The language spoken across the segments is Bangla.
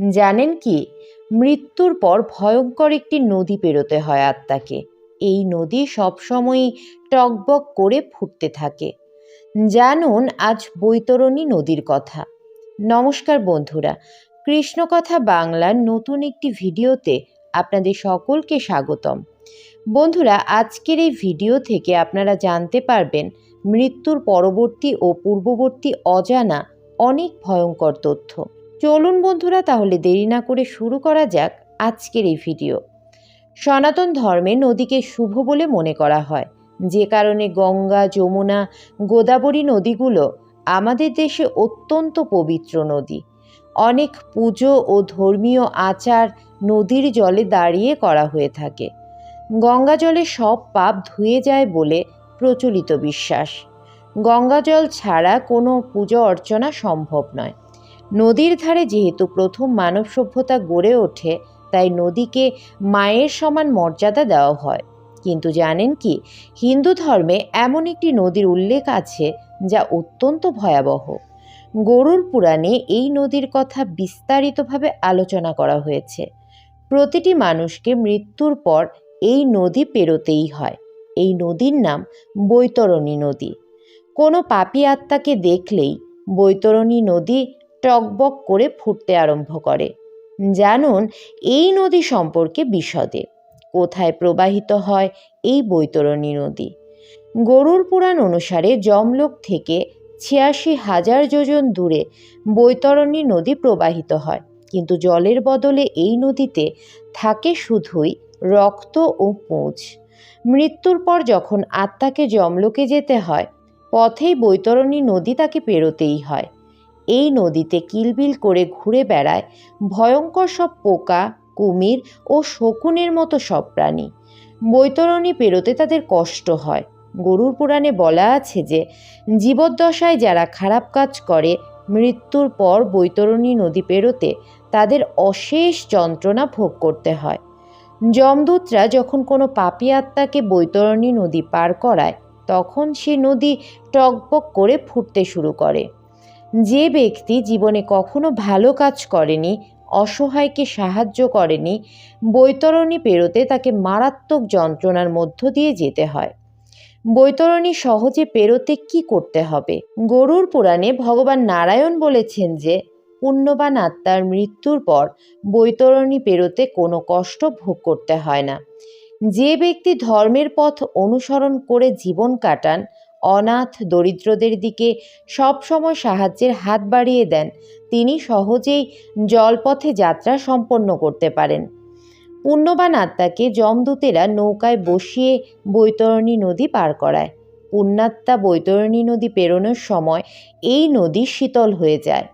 জানেন কি? মৃত্যুর পর ভয়ঙ্কর একটি নদী পেরোতে হয় আত্মাকে। এই নদী সবসময়ই টকবক করে ফুটতে থাকে। জানুন, আজ বৈতরণী নদীর কথা। নমস্কার বন্ধুরা কৃষ্ণকথা বাংলার নতুন একটি ভিডিওতে আপনাদের সকলকে স্বাগতম। বন্ধুরা, আজকের এই ভিডিও থেকে আপনারা জানতে পারবেন, মৃত্যুর পরবর্তী ও পূর্ববর্তী অজানা অনেক ভয়ঙ্কর তথ্য। চলুন বন্ধুরা, তাহলে দেরি না করে শুরু করা যাক আজকের এই ভিডিও। সনাতন ধর্মে নদীকে শুভ বলে মনে করা হয়। যে কারণে গঙ্গা, যমুনা, গোদাবরী নদীগুলো আমাদের দেশে অত্যন্ত পবিত্র নদী। অনেক পুজো ও ধর্মীয় আচার নদীর জলে দাঁড়িয়ে করা হয়ে থাকে। গঙ্গা জলে সব পাপ ধুয়ে যায় বলে প্রচলিত বিশ্বাস। গঙ্গা জল ছাড়া কোনো পুজো অর্চনা সম্ভব নয়। নদীর ধারে যেহেতু প্রথম মানব সভ্যতা গড়ে ওঠে, তাই নদীকে মায়ের সমান মর্যাদা দেওয়া হয়। কিন্তু জানেন কি, হিন্দু ধর্মে এমন একটি নদীর উল্লেখ আছে যা অত্যন্ত ভয়াবহ। গরুর পুরাণে এই নদীর কথা বিস্তারিতভাবে আলোচনা করা হয়েছে। প্রতিটি মানুষকে মৃত্যুর পর এই নদী পেরোতেই হয়। এই নদীর নাম বৈতরণী নদী। কোনো পাপী আত্মাকে দেখলেই বৈতরণী নদী টকবক করে ফুটতে আরম্ভ করে। জানুন, এই নদী সম্পর্কে বিশদে। কোথায় প্রবাহিত হয় এই বৈতরণী নদী? গরুর পুরাণ অনুসারে জমলোক থেকে ছিয়াশি হাজার যোজন দূরে বৈতরণী নদী প্রবাহিত হয়। কিন্তু জলের বদলে এই নদীতে থাকে শুধুই রক্ত ও পুঁজ মৃত্যুর পর যখন আত্মাকে জমলোকে যেতে হয়, পথেই বৈতরণী নদী তাকে পেরোতেই হয়। এই নদীতে কিলবিল করে ঘুরে বেড়ায় ভয়ঙ্কর সব পোকা, কুমির ও শকুনের মতো সব প্রাণী। বৈতরণী পেরোতে তাদের কষ্ট হয়। গরুর পুরাণে বলা আছে যে, জীবদ্দশায় যারা খারাপ কাজ করে, মৃত্যুর পর বৈতরণী নদী পেরোতে তাদের অশেষ যন্ত্রণা ভোগ করতে হয়। যমদূতরা যখন কোনো পাপী আত্মাকে বৈতরণী নদী পার করায়, তখন সে নদী টকবক করে ফুটতে শুরু করে। যে ব্যক্তি জীবনে কখনো ভালো কাজ করেনি, অসহায়কে সাহায্য করেনি, বৈতরণী পেরোতে তাকে মারাত্মক যন্ত্রণার মধ্য দিয়ে যেতে হয়। বৈতরণী সহজে পেরোতে কি করতে হবে? গরুর পুরাণে ভগবান নারায়ণ বলেছেন যে, পুণ্যবান আত্মার মৃত্যুর পর বৈতরণী পেরোতে কোনো কষ্ট ভোগ করতে হয় না। যে ব্যক্তি ধর্মের পথ অনুসরণ করে জীবন কাটান অনাথ দরিদ্রদের দিকে সবসময় সাহায্যের হাত বাড়িয়ে দেন। তিনি সহজেই জলপথে যাত্রা সম্পন্ন করতে পারেন। পুণ্যবান আত্মাকে যমদূতেরা নৌকায় বসিয়ে বৈতরণী নদী পার করায়। পুণ্যাত্মা বৈতরণী নদী পেরোনোর সময় এই নদী শীতল হয়ে যায়,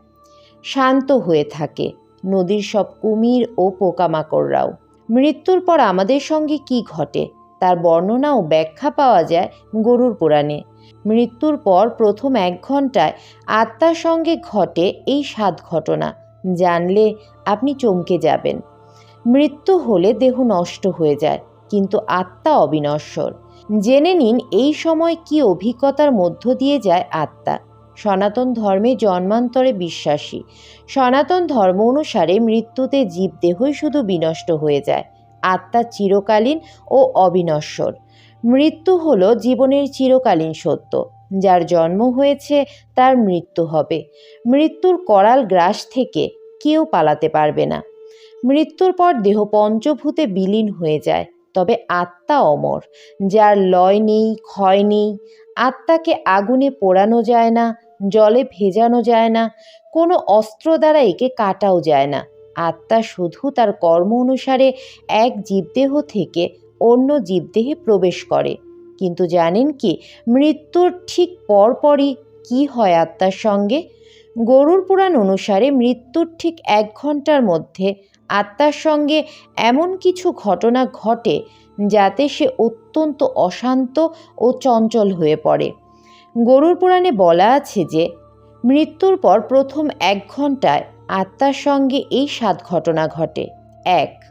শান্ত হয়ে থাকে। নদীর সব কুমির ও পোকামাকড়রাও। মৃত্যুর পর আমাদের সঙ্গে কি ঘটে? তার বর্ণনা ও ব্যাখ্যা পাওয়া যায় গরুর পুরাণে। মৃত্যুর পর প্রথম এক ঘন্টায় আত্মার সঙ্গে ঘটে এই সাত ঘটনা। জানলে আপনি চমকে যাবেন। মৃত্যু হলে দেহ নষ্ট হয়ে যায়, কিন্তু আত্মা অবিনশ্বর। জেনে নিন এই সময় কি অভিজ্ঞতার মধ্য দিয়ে যায় আত্মা। সনাতন ধর্মে জন্মান্তরে বিশ্বাসী। সনাতন ধর্ম অনুসারে মৃত্যুতে জীবদেহই শুধু বিনষ্ট হয়ে যায়। আত্মা চিরকালীন ও অবিনশ্বর। মৃত্যু হল জীবনের চিরকালীন সত্য। যার জন্ম হয়েছে, তার মৃত্যু হবে। মৃত্যুর করাল গ্রাস থেকে কেউ পালাতে পারবে না। মৃত্যুর পর দেহ পঞ্চভূতে বিলীন হয়ে যায়, তবে আত্মা অমর। যার লয় নেই, ক্ষয় নেই, আত্মাকে আগুনে পোড়ানো যায় না, জলে ভেজানো যায় না, কোনো অস্ত্র দ্বারা একে কাটাও যায় না। আত্মা শুধু তার কর্ম অনুসারে এক জীবদেহ থেকে অন্য জীবদেহে প্রবেশ করে। কিন্তু জানেন কি, মৃত্যুর ঠিক পরপরই কি হয় আত্মার সঙ্গে? গরুর পুরাণ অনুসারে মৃত্যুর ঠিক এক ঘণ্টার মধ্যে আত্মার সঙ্গে এমন কিছু ঘটনা ঘটে যাতে সে অত্যন্ত অশান্ত ও চঞ্চল হয়ে পড়ে। গরুর পুরাণে বলা আছে যে, মৃত্যুর পর প্রথম এক ঘন্টায় আত্মার সঙ্গে এই সাত ঘটনা ঘটে। এক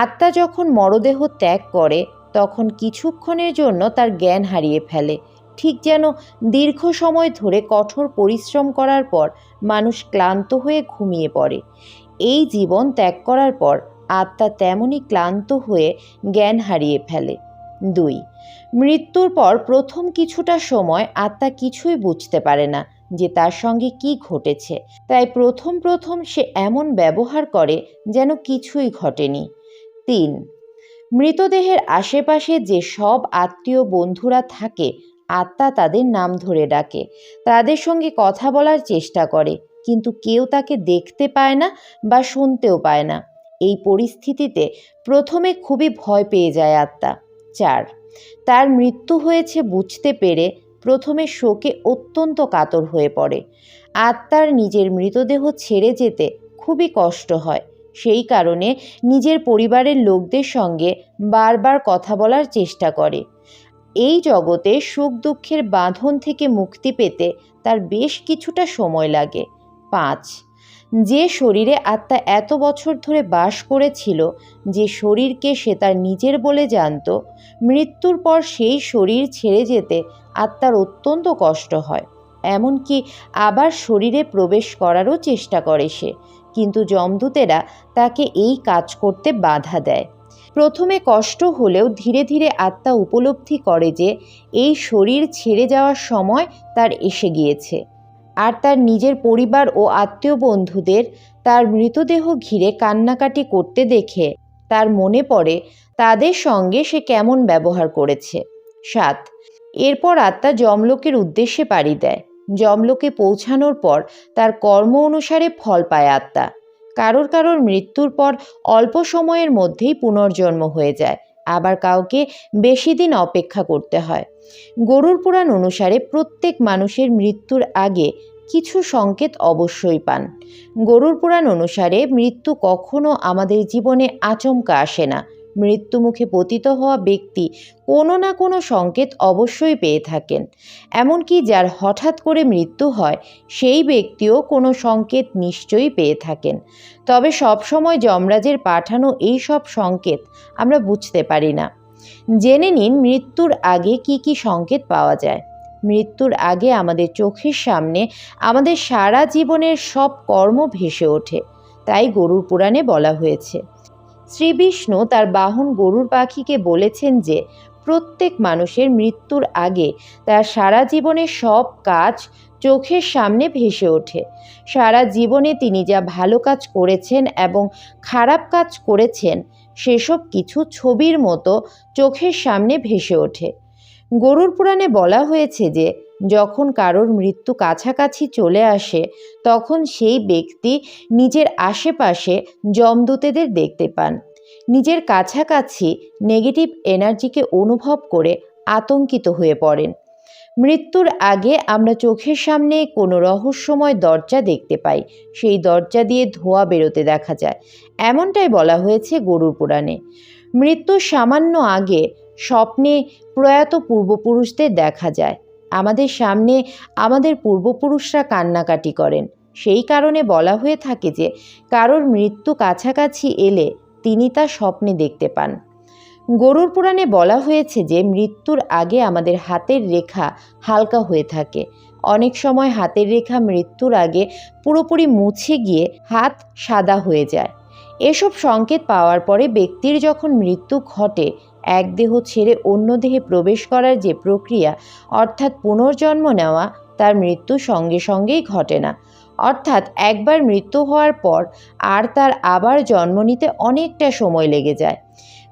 আত্মা যখন মরদেহ ত্যাগ করে, তখন কিছুক্ষণের জন্য তার জ্ঞান হারিয়ে ফেলে। ঠিক যেন দীর্ঘ সময় ধরে কঠোর পরিশ্রম করার পর মানুষ ক্লান্ত হয়ে ঘুমিয়ে পড়ে। এই জীবন ত্যাগ করার পর আত্মা তেমনই ক্লান্ত হয়ে জ্ঞান হারিয়ে ফেলে। দুই, মৃত্যুর পর প্রথম কিছুটা সময় আত্মা কিছুই বুঝতে পারে না যে তার সঙ্গে কি ঘটেছে। তাই প্রথম প্রথম সে এমন ব্যবহার করে যেন কিছুই ঘটেনি। তিন। মৃতদেহের আশেপাশে যে সব আত্মীয় বন্ধুরা থাকে, আত্মা তাদের নাম ধরে ডাকে। তাদের সঙ্গে কথা বলার চেষ্টা করে, কিন্তু কেউ তাকে দেখতে পায় না বা শুনতেও পায় না। এই পরিস্থিতিতে প্রথমে খুবই ভয় পেয়ে যায় আত্মা। চার। তার মৃত্যু হয়েছে বুঝতে পেরে প্রথমে শোকে অত্যন্ত কাতর হয়ে পড়ে। আত্মার নিজের মৃতদেহ ছেড়ে যেতে খুবই কষ্ট হয়। সেই কারণে নিজের পরিবারের লোকদের সঙ্গে বারবার কথা বলার চেষ্টা করে। এই জগতে সুখ দুঃখের বাঁধন থেকে মুক্তি পেতে তার বেশ কিছুটা সময় লাগে। পাঁচ, যে শরীরে আত্মা এত বছর ধরে বাস করেছিল যে শরীরকে সে তার নিজের বলে জানত, মৃত্যুর পর সেই শরীর ছেড়ে যেতে আত্মার অত্যন্ত কষ্ট হয়। এমনকি আবার শরীরে প্রবেশ করারও চেষ্টা করে সে। কিন্তু যমদূতেরা তাকে এই কাজ করতে বাধা দেয়। প্রথমে কষ্ট হলেও ধীরে ধীরে আত্মা উপলব্ধি করে যে, এই শরীর ছেড়ে যাওয়ার সময় তার এসে গিয়েছে। আর তার নিজের পরিবার ও আত্মীয় বন্ধুদের তার মৃতদেহ ঘিরে কান্নাকাটি করতে দেখে তার মনে পড়ে, তাদের সঙ্গে সে কেমন ব্যবহার করেছে। সাত, এরপর আত্মা যমলোকের উদ্দেশ্যে পাড়ি দেয়। যমলোকে পৌঁছানোর পর তার কর্ম অনুসারে ফল পায় আত্মা। কারোর কারোর মৃত্যুর পর অল্প সময়ের মধ্যেই পুনর্জন্ম হয়ে যায়। আবার কাউকে বেশি দিন অপেক্ষা করতে হয়। গরুর পুরাণ অনুসারে প্রত্যেক মানুষের মৃত্যুর আগে কিছু সংকেত অবশ্যই পান। গরুর পুরাণ অনুসারে মৃত্যু কখনো আমাদের জীবনে আচমকা আসে না। মৃত্যুমুখে পতিত হওয়া ব্যক্তি কোনো না কোনো সংকেত অবশ্যই পেয়ে থাকেন। এমনকি যার হঠাৎ করে মৃত্যু হয়, সেই ব্যক্তিও কোনো সংকেত নিশ্চয়ই পেয়ে থাকেন। তবে সবসময় যমরাজের পাঠানো এই সব সংকেত আমরা বুঝতে পারি না। জেনে নিন মৃত্যুর আগে কি কি সংকেত পাওয়া যায়। মৃত্যুর আগে আমাদের চোখের সামনে আমাদের সারা জীবনের সব কর্ম ভেসে ওঠে, তাই গরুর পুরাণে বলা হয়েছে। শ্রীবিষ্ণু তার বাহন গরুর পাখিকে বলেছেন যে, প্রত্যেক মানুষের মৃত্যুর আগে তার সারা জীবনের সব কাজ চোখের সামনে ভেসে ওঠে। সারা জীবনে তিনি যা ভালো কাজ করেছেন এবং খারাপ কাজ করেছেন, সেসব কিছু ছবির মতো চোখের সামনে ভেসে ওঠে। গরুর পুরাণে বলা হয়েছে যে যখন কারোর মৃত্যু কাছাকাছি চলে আসে, তখন সেই ব্যক্তি নিজের আশেপাশে যমদূতেদের দেখতে পান। নিজের কাছাকাছি নেগেটিভ এনার্জিকে অনুভব করে আতঙ্কিত হয়ে পড়েন। মৃত্যুর আগে আমরা চোখের সামনে কোনো রহস্যময় দরজা দেখতে পাই। সেই দরজা দিয়ে ধোঁয়া বেরোতে দেখা যায়। এমনটাই বলা হয়েছে গরুর পুরাণে। মৃত্যুর সামান্য আগে স্বপ্নে প্রয়াত পূর্বপুরুষদের দেখা যায়। আমাদের সামনে আমাদের পূর্বপুরুষরা কান্নাকাটি করেন। সেই কারণে বলা হয়ে থাকে যে, কারোর মৃত্যু কাছাকাছি এলে তিনি তা স্বপ্নে দেখতে পান। গরুর পুরাণে বলা হয়েছে যে, মৃত্যুর আগে আমাদের হাতের রেখা হালকা হয়ে থাকে। অনেক সময় হাতের রেখা মৃত্যুর আগে পুরোপুরি মুছে গিয়ে হাত সাদা হয়ে যায়। এসব সংকেত পাওয়ার পরে ব্যক্তির যখন মৃত্যু ঘটে এক দেহ ছেড়ে অন্য দেহে প্রবেশ করার যে প্রক্রিয়া, অর্থাৎ পুনর্জন্ম নেওয়া, তার মৃত্যু সঙ্গে সঙ্গেই ঘটে না। অর্থাৎ একবার মৃত্যু হওয়ার পর আর তার আবার জন্ম নিতে অনেকটা সময় লেগে যায়।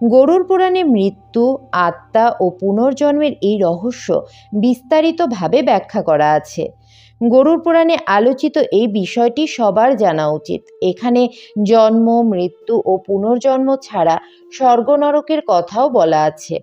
গরুর পুরাণে মৃত্যু, আত্মা ও পুনর্জন্মের এই রহস্য বিস্তারিতভাবে ব্যাখ্যা করা আছে। গরুর পুরাণে আলোচিত এই বিষয়টি সবার জানা উচিত। এখানে জন্ম, মৃত্যু ও পুনর্জন্ম ছাড়া স্বর্গনরকের কথাও বলা আছে।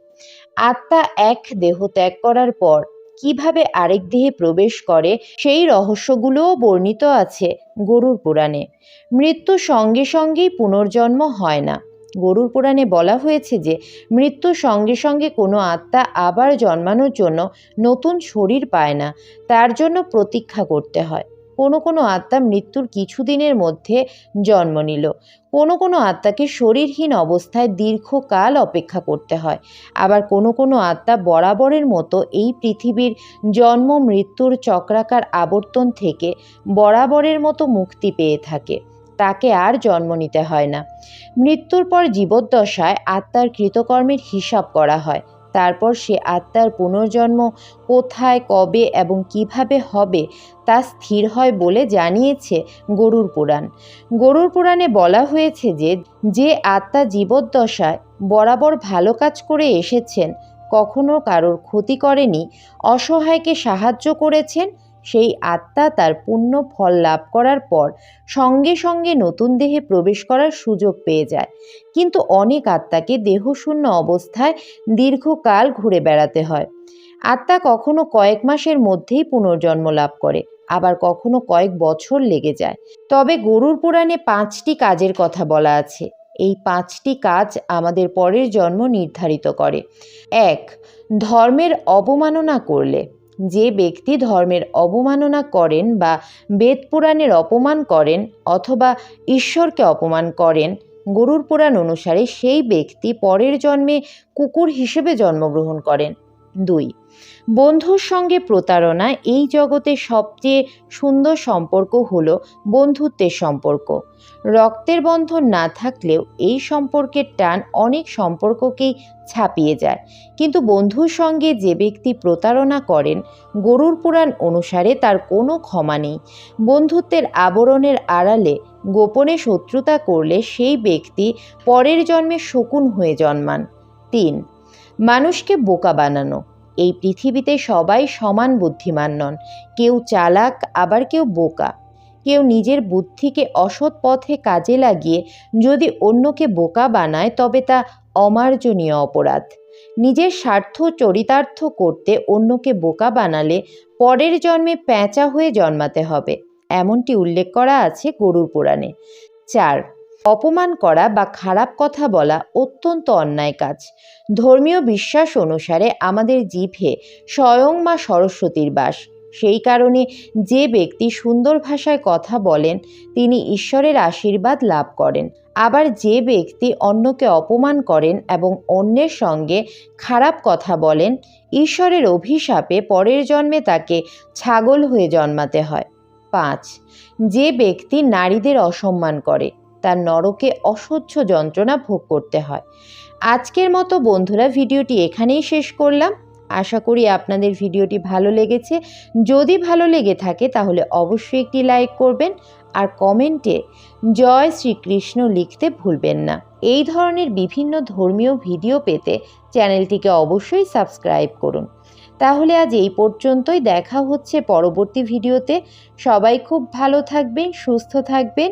আত্মা এক দেহ ত্যাগ করার পর কীভাবে আরেক দেহে প্রবেশ করে সেই রহস্যগুলোও বর্ণিত আছে গরুর পুরাণে। মৃত্যুর সঙ্গে সঙ্গেই পুনর্জন্ম হয় না। গরুর পুরাণে বলা হয়েছে যে, মৃত্যুর সঙ্গে সঙ্গে কোনো আত্মা আবার জন্মানোর জন্য নতুন শরীর পায় না। তার জন্য প্রতীক্ষা করতে হয়। কোনো কোনো আত্মা মৃত্যুর কিছুদিনের মধ্যে জন্ম নিল। কোনো কোনো আত্মাকে শরীরহীন অবস্থায় দীর্ঘকাল অপেক্ষা করতে হয়। আবার কোনো কোনো আত্মা বরাবরের মতো এই পৃথিবীর জন্ম মৃত্যুর চক্রাকার আবর্তন থেকে বরাবরের মতো মুক্তি পেয়ে থাকে। তাকে আর জন্ম নিতে হয় না। মৃত্যুর পর জীবদ্দশায় আত্মার কৃতকর্মের হিসাব করা হয়। তারপর সে আত্মার পুনর্জন্ম কোথায়, কবে এবং কীভাবে হবে তা স্থির হয় বলে জানিয়েছে গরুর পুরাণ। গরুর পুরাণে বলা হয়েছে যে যে আত্মা জীবদ্দশায় বরাবর ভালো কাজ করে এসেছেন, কখনো কারোর ক্ষতি করেনি, অসহায়কে সাহায্য করেছেন সেই আত্মা তার পূর্ণ ফল লাভ করার পর সঙ্গে সঙ্গে নতুন দেহে প্রবেশ করার সুযোগ পেয়ে যায়। কিন্তু অনেক আত্মাকে দেহশূন্য অবস্থায় দীর্ঘকাল ঘুরে বেড়াতে হয়। আত্মা কখনো কয়েক মাসের মধ্যেই পুনর্জন্ম লাভ করে, আবার কখনো কয়েক বছর লেগে যায়। তবে গরুর পুরাণে পাঁচটি কাজের কথা বলা আছে। এই পাঁচটি কাজ আমাদের পরের জন্ম নির্ধারিত করে। এক, ধর্মের অবমাননা করলে। যে ব্যক্তি ধর্মের অবমাননা করেন বা বেদ পুরাণের অপমান করেন অথবা ঈশ্বরকে অপমান করেন, গরুর পুরাণ অনুসারে সেই ব্যক্তি পরের জন্মে কুকুর হিসেবে জন্মগ্রহণ করেন। দুই। বন্ধুর সঙ্গে প্রতারণা এই জগতে সবচেয়ে সুন্দর সম্পর্ক হলো বন্ধুত্বের সম্পর্ক। রক্তের বন্ধন না থাকলেও এই সম্পর্কের টান অনেক সম্পর্ককেই ছাপিয়ে যায়। কিন্তু বন্ধুর সঙ্গে যে ব্যক্তি প্রতারণা করেন, গরুর পুরাণ অনুসারে তার কোনো ক্ষমা নেই। বন্ধুত্বের আবরণের আড়ালে গোপনে শত্রুতা করলে সেই ব্যক্তি পরের জন্মে শকুন হয়ে জন্মান। তিন মানুষকে বোকা বানানো। এই পৃথিবীতে সবাই সমান বুদ্ধিমান নন। কেউ চালাক, আবার কেউ বোকা। কেউ নিজের বুদ্ধিকে অসৎ পথে কাজে লাগিয়ে যদি অন্যকে বোকা বানায়, তবে তা অমার্জনীয় অপরাধ। নিজের স্বার্থ চরিতার্থ করতে অন্যকে বোকা বানালে পরের জন্মে প্যাঁচা হয়ে জন্মাতে হবে, এমনটি উল্লেখ করা আছে গরুর পুরাণে। চার অপমান করা বা খারাপ কথা বলা অত্যন্ত অন্যায় কাজ। ধর্মীয় বিশ্বাস অনুসারে আমাদের জিভে স্বয়ং মা সরস্বতীর বাস। সেই কারণে যে ব্যক্তি সুন্দর ভাষায় কথা বলেন, তিনি ঈশ্বরের আশীর্বাদ লাভ করেন। আবার যে ব্যক্তি অন্যকে অপমান করেন এবং অন্যের সঙ্গে খারাপ কথা বলেন, ঈশ্বরের অভিশাপে পরের জন্মে তাকে ছাগল হয়ে জন্মাতে হয়। পাঁচ, যে ব্যক্তি নারীদের অসম্মান করে তার নরকে অসহ্য যন্ত্রণা ভোগ করতে হয়। আজকের মতো বন্ধুরা, ভিডিওটি এখানেই শেষ করলাম। আশা করি আপনাদের ভিডিওটি ভালো লেগেছে। যদি ভালো লেগে থাকে, তাহলে অবশ্যই একটি লাইক করবেন আর কমেন্টে জয় শ্রীকৃষ্ণ লিখতে ভুলবেন না। এই ধরনের বিভিন্ন ধর্মীয় ভিডিও পেতে চ্যানেলটিকে অবশ্যই সাবস্ক্রাইব করুন। তাহলে আজ এই পর্যন্তই। দেখা হচ্ছে পরবর্তী ভিডিওতে। সবাই খুব ভালো থাকবেন, সুস্থ থাকবেন।